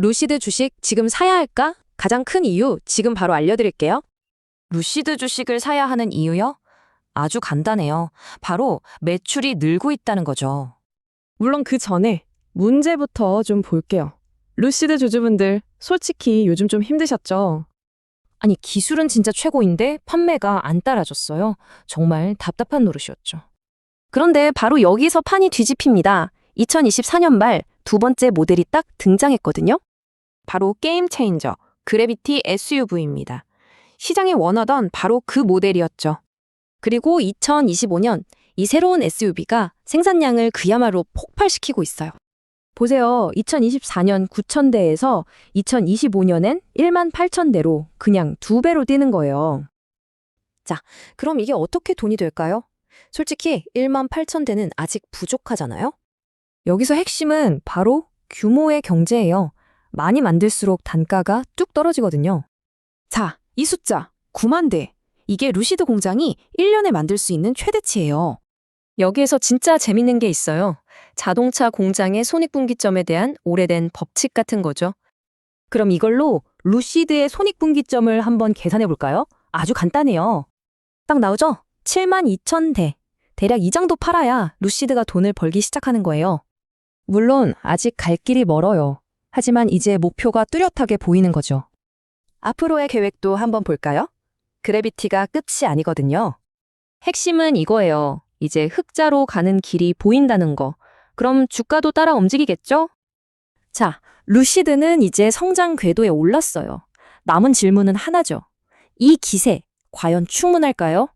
루시드 주식 지금 사야 할까? 가장 큰 이유 지금 바로 알려드릴게요. 루시드 주식을 사야 하는 이유요? 아주 간단해요. 바로 매출이 늘고 있다는 거죠. 물론 그 전에 문제부터 좀 볼게요. 루시드 주주분들, 솔직히 요즘 좀 힘드셨죠? 아니, 기술은 진짜 최고인데 판매가 안 따라줬어요. 정말 답답한 노릇이었죠. 그런데 바로 여기서 판이 뒤집힙니다. 2024년 말 두 번째 모델이 딱 등장했거든요. 바로 게임 체인저, 그래비티 SUV입니다. 시장이 원하던 바로 그 모델이었죠. 그리고 2025년 이 새로운 SUV가 생산량을 그야말로 폭발시키고 있어요. 보세요. 2024년 9,000대에서 2025년엔 1만 8,000대로 그냥 두 배로 뛰는 거예요. 자, 그럼 이게 어떻게 돈이 될까요? 솔직히 1만 8천 대는 아직 부족하잖아요? 여기서 핵심은 바로 규모의 경제예요. 많이 만들수록 단가가 뚝 떨어지거든요. 자, 이 숫자 9만 대. 이게 루시드 공장이 1년에 만들 수 있는 최대치예요. 여기에서 진짜 재밌는 게 있어요. 자동차 공장의 손익분기점에 대한 오래된 법칙 같은 거죠. 그럼 이걸로 루시드의 손익분기점을 한번 계산해 볼까요? 아주 간단해요. 딱 나오죠? 7만 2천 대. 대략 이 정도 팔아야 루시드가 돈을 벌기 시작하는 거예요. 물론 아직 갈 길이 멀어요. 하지만 이제 목표가 뚜렷하게 보이는 거죠. 앞으로의 계획도 한번 볼까요? 그래비티가 끝이 아니거든요. 핵심은 이거예요. 이제 흑자로 가는 길이 보인다는 거. 그럼 주가도 따라 움직이겠죠? 자, 루시드는 이제 성장 궤도에 올랐어요. 남은 질문은 하나죠. 이 기세, 과연 충분할까요?